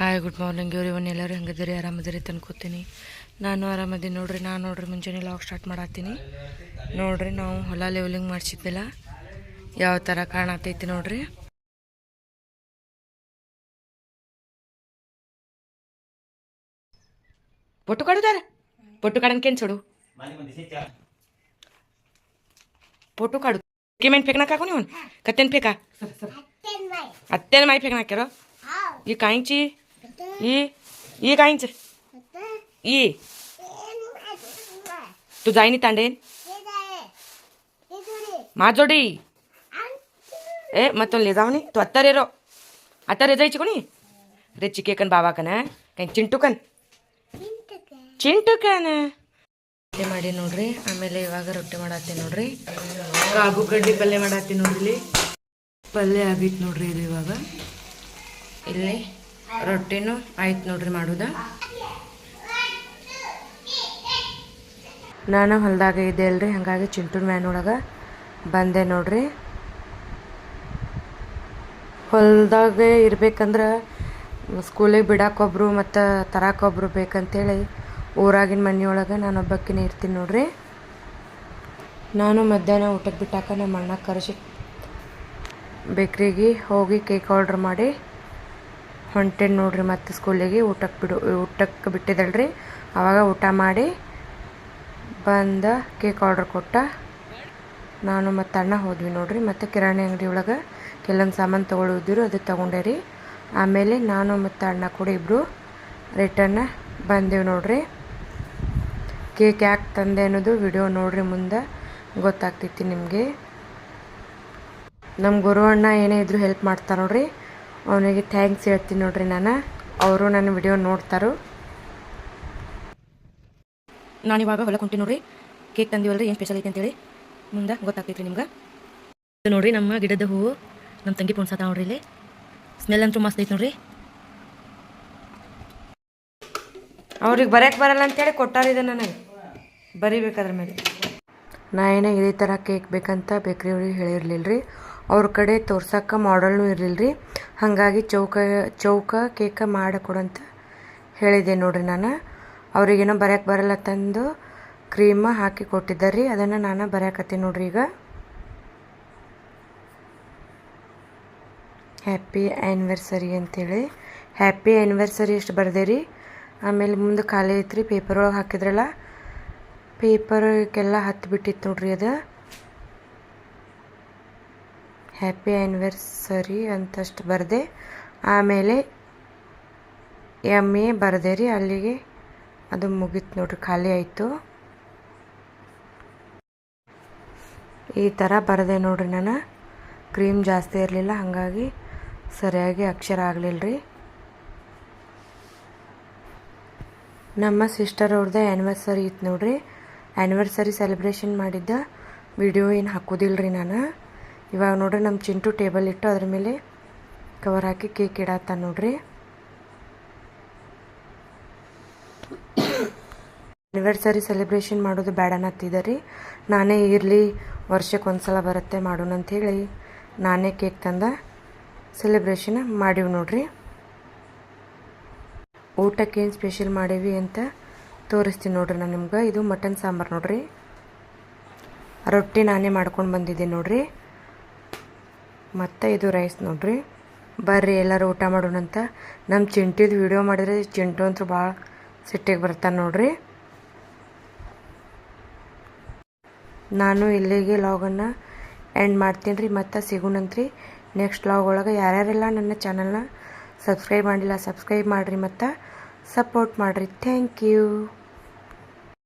Hi good morning everyone ಎಲ್ಲರೂ ಹೆಂಗದಿರಿ ಆರಾಮದಿರಿ ತಂದ್ಕೋತೀನಿ ನಾನು ಆರಾಮದೀನಿ. ನೋಡ್ರಿ ನಾನು ನೋಡ್ರಿ ಮುಂಜಾನೆ ಲಾಗ್ ಸ್ಟಾರ್ಟ್ ಮಾಡತ್ತೀನಿ. ನೋಡ್ರಿ ನಾವು ಹೊಲ ಲೆವೆಲಿಂಗ್ ಮಾಡಿಸಿದ್ದಿಲ್ಲ ಯಾವ ಥರ ಕಾಣತೈತಿ ನೋಡ್ರಿ? ಪೊಟ್ಟು ಕಾಡುದಾರ ಪೊಟ್ಟು ಕಾಡನ್ಕೇನು ಚೋಡು ಪೊಟ್ಟು ಕಾಡು. ಕೆಮೇನು ಫೇಕ್ನಾಕ ಹಾಕೋ ನೀವು ಕತ್ತೇನು ಫೇಕ ಅತ್ತೇನ್ ಮೈ ಫೇಕ್ನಾಕ್ಯಾರೋ ಈ ಕಾಯಿಂಚಿ केरो ही काहींची ही ही काहींच ही तू जाईनी तांडेन मा जोडी ए मग तो ले जाऊ नी तू आत्ता रे रो आता रे जायची कोणी रे चिके कन बाबा कन काही चिंटू कन ಚಿಂಟು ಕ್ಯಾನ ರೊಟ್ಟಿ ಮಾಡಿ ನೋಡ್ರಿ ಆಮೇಲೆ ಇವಾಗ ರೊಟ್ಟಿ ಮಾಡತ್ತೀನಿ ನೋಡ್ರಿ ಕಾಬು ಗಡ್ಡಿ ಪಲ್ಯ ಮಾಡತ್ತೀನಿ ನೋಡ್ರಿ ಇಲ್ಲಿ ಪಲ್ಯ ಆಗೈತೆ ನೋಡ್ರಿ ಇದು ಇವಾಗ ಇಲ್ಲಿ ರೊಟ್ಟಿನೂ ಆಯ್ತು ನೋಡ್ರಿ ಮಾಡುದ. ನಾನು ಹೊಲ್ದಾಗ ಇದ್ದೆ ಅಲ್ರಿ, ಹಾಗಾಗಿ ಚಿಂಟೂರ್ ಮ್ಯಾನ್ ಒಳಗೆ ಬಂದೆ ನೋಡ್ರಿ. ಹೊಲ್ದಾಗ ಇರ್ಬೇಕಂದ್ರೆ ಸ್ಕೂಲಿಗೆ ಬಿಡಾಕೊಬ್ರು ಮತ್ತು ತರಾಕೊಬ್ರು ಬೇಕಂತೇಳಿ ಊರಾಗಿನ ಮನೆಯೊಳಗೆ ನಾನು ಒಬ್ಬಕ್ಕಿನೇ ಇರ್ತೀನಿ ನೋಡ್ರಿ. ನಾನು ಮಧ್ಯಾಹ್ನ ಊಟಕ್ಕೆ ಬಿಟ್ಟಾಕ ನಮ್ಮ ಅಣ್ಣ ಕರೆಸಿ ಬೇಕ್ರಿಗೆ ಹೋಗಿ ಕೇಕ್ ಆರ್ಡ್ರ್ ಮಾಡಿ ಹೊಂಟೇನಿ ನೋಡ್ರಿ ಮತ್ತು ಸ್ಕೂಲಿಗೆ ಊಟಕ್ಕೆ ಬಿಡು ಊಟಕ್ಕೆ ಬಿಟ್ಟಿದ್ದಲ್ರಿ. ಆವಾಗ ಊಟ ಮಾಡಿ ಬಂದ ಕೇಕ್ ಆರ್ಡ್ರ್ ಕೊಟ್ಟ. ನಾನು ಮತ್ತು ಅಣ್ಣ ಹೋದ್ವಿ ನೋಡ್ರಿ, ಮತ್ತು ಕಿರಾಣಿ ಅಂಗಡಿ ಒಳಗೆ ಕೆಲವೊಂದು ಸಾಮಾನು ತೊಗೊಳಿದ್ರು ಅದು ತೊಗೊಂಡೆ ರೀ. ಆಮೇಲೆ ನಾನು ಮತ್ತು ಅಣ್ಣ ಕೂಡ ಇಬ್ಬರು ರಿಟರ್ನ್ ಬಂದೆವು ನೋಡ್ರಿ. ಕೇಕ್ ಯಾಕೆ ತಂದೆ ಅನ್ನೋದು ವಿಡಿಯೋ ನೋಡ್ರಿ ಮುಂದೆ, ಗೊತ್ತಾಗ್ತೈತಿ ನಿಮಗೆ. ನಮ್ಮ ಗುರು ಅಣ್ಣ ಏನೇ ಇದ್ರೂ ಹೆಲ್ಪ್ ಮಾಡ್ತಾರೆ ನೋಡ್ರಿ. ಅವನಿಗೆ ಥ್ಯಾಂಕ್ಸ್ ಹೇಳ್ತೀನಿ ನೋಡ್ರಿ ನಾನು. ಅವರು ನನ್ನ ವಿಡಿಯೋ ನೋಡ್ತಾರೋ. ನಾನು ಇವಾಗ ಹೊಲಕ್ಕೆ ನೋಡ್ರಿ. ಕೇಕ್ ತಂದಿವಲ್ರಿ, ಏನು ಸ್ಪೆಷಲ್ ಐತೆ ಅಂತೇಳಿ. ಮುಂದೆ ಗೊತ್ತಾಗ್ತೈತ್ರಿ ನಿಮ್ಗೆ. ಇದು ನೋಡ್ರಿ ನಮ್ಮ ಗಿಡದ ಹೂವು. ನಮ್ಮ ತಂಗಿ ಪೊಣ್ಸತ್ತ ನೋಡ್ರಿ ಇಲ್ಲಿ. ಸ್ಮೆಲ್ ಅಂತೂ ಮಸ್ತ್ ಐತೆ ನೋಡ್ರಿ. ಅವ್ರಿಗೆ ಬರೆಯಕ್ಕೆ ಬರಲ್ಲ ಅಂತೇಳಿ ಕೊಟ್ಟಾರಿದೆ ನನಗೆ. ಬರಿಬೇಕಾದ್ರ ಮೇಲೆ. ನಾ ಏನೇ ಇದೇ ಥರ ಕೇಕ್ ಬೇಕಂತ ಬೇಕ್ರಿ ಅವ್ರಿಗೆ ಹೇಳಿರಲಿಲ್ಲ ರೀ ಅವ್ರ ಕಡೆ ತೋರ್ಸಕ್ಕೆ ಮಾಡಲ್ನೂ ಇರಲಿಲ್ಲ ರೀ ಹಾಗಾಗಿ ಚೌಕ ಚೌಕ ಕೇಕ ಮಾಡಿಕೊಡಂತ ಹೇಳಿದೆ ನೋಡಿರಿ ನಾನು. ಅವ್ರಿಗೇನೋ ಬರೆಯಕ್ಕೆ ಬರಲ್ಲ ತಂದು ಕ್ರೀಮ್ ಹಾಕಿ ಕೊಟ್ಟಿದ್ದಾರೆ ರೀ ಅದನ್ನು ನಾನು ಬರೆಯಕತ್ತೀನಿ ನೋಡ್ರಿ ಈಗ. ಹ್ಯಾಪಿ ಆ್ಯನಿವರ್ಸರಿ ಅಂತೇಳಿ. ಹ್ಯಾಪಿ ಆ್ಯನಿವರ್ಸರಿ ಎಷ್ಟು ಬರ್ದೆ ರೀ ಆಮೇಲೆ ಮುಂದೆ ಖಾಲಿ ಐತ್ರಿ ಪೇಪರ್ ಒಳಗೆ ಹಾಕಿದ್ರಲ್ಲ. ಪೇಪರ್ಗೆಲ್ಲ ಹತ್ತು ಬಿಟ್ಟಿತ್ತು ನೋಡ್ರಿ ಅದು. ಹ್ಯಾಪಿ ಆ್ಯನಿವರ್ಸರಿ ಅಂತಷ್ಟು ಬರೆದೆ, ಆಮೇಲೆ ಎಂ ಎ ಬರದೆ ರೀ, ಅಲ್ಲಿಗೆ ಅದು ಮುಗೀತು ನೋಡ್ರಿ, ಖಾಲಿ ಆಯಿತು. ಈ ಥರ ಬರದೆ ನೋಡ್ರಿ ನಾನು. ಕ್ರೀಮ್ ಜಾಸ್ತಿ ಇರಲಿಲ್ಲ, ಹಾಗಾಗಿ ಸರಿಯಾಗಿ ಅಕ್ಷರ ಆಗಲಿಲ್ಲ ರೀ. ನಮ್ಮ ಸಿಸ್ಟರ್ ಅವ್ರದ್ದು ಆ್ಯನಿವರ್ಸರಿ ಇತ್ತು ನೋಡ್ರಿ. ಆ್ಯನಿವರ್ಸರಿ ಸೆಲೆಬ್ರೇಷನ್ ಮಾಡಿದ್ದ, ವಿಡಿಯೋ ಏನು ಹಾಕೋದಿಲ್ಲ ರೀ ನಾನು. ಇವಾಗ ನೋಡ್ರಿ ನಮ್ಮ ಚಿಂಟು ಟೇಬಲ್ ಇಟ್ಟು ಅದ್ರ ಮೇಲೆ ಕವರ್ ಹಾಕಿ ಕೇಕ್ ಇಡತ್ತ ನೋಡ್ರಿ. ಆ್ಯನಿವರ್ಸರಿ ಸೆಲೆಬ್ರೇಷನ್ ಮಾಡೋದು ಬೇಡ ರೀ ನಾನೇ ಇರಲಿ, ವರ್ಷಕ್ಕೆ ಒಂದು ಸಲ ಬರುತ್ತೆ ಮಾಡೋಣ ಅಂಥೇಳಿ ನಾನೇ ಕೇಕ್ ತಂದ ಸೆಲೆಬ್ರೇಷನ್ ಮಾಡೀವಿ ನೋಡ್ರಿ. ಊಟಕ್ಕೆ ಏನು ಸ್ಪೆಷಲ್ ಮಾಡೀವಿ ಅಂತ ತೋರಿಸ್ತೀನಿ ನೋಡ್ರಿ ನಾನು ನಿಮ್ಗೆ. ಇದು ಮಟನ್ ಸಾಂಬಾರು ನೋಡ್ರಿ. ರೊಟ್ಟಿ ನಾನೇ ಮಾಡ್ಕೊಂಡು ಬಂದಿದ್ದೀನಿ ನೋಡ್ರಿ. ಮತ್ತು ಇದು ರೈಸ್ ನೋಡ್ರಿ. ಬರ್ರಿ ಎಲ್ಲರೂ ಊಟ ಮಾಡೋಣಂತ ನಮ್ಮ ಚಿಂಟಿದು ವಿಡಿಯೋ ಮಾಡಿದ್ರೆ ಚಿಂಟು ಅಂತೂ ಭಾಳ ಸಿಟ್ಟಿಗೆ ಬರ್ತಾನೆ ನೋಡ್ರಿ. ನಾನು ಇಲ್ಲಿಗೆ ಲಾಗನ್ನು ಎಂಡ್ ಮಾಡ್ತೀನಿ ರೀ, ಮತ್ತು ಸಿಗೋಣಂತ್ರಿ ನೆಕ್ಸ್ಟ್ ಲಾಗ್ ಒಳಗೆ ಯಾರ್ಯಾರೆಲ್ಲ ನನ್ನ ಚಾನಲ್ನ ಸಬ್ಸ್ಕ್ರೈಬ್ ಮಾಡಿಲ್ಲ ಸಬ್ಸ್ಕ್ರೈಬ್ ಮಾಡಿರಿ ಮತ್ತು ಸಪೋರ್ಟ್ ಮಾಡಿರಿ. Thank you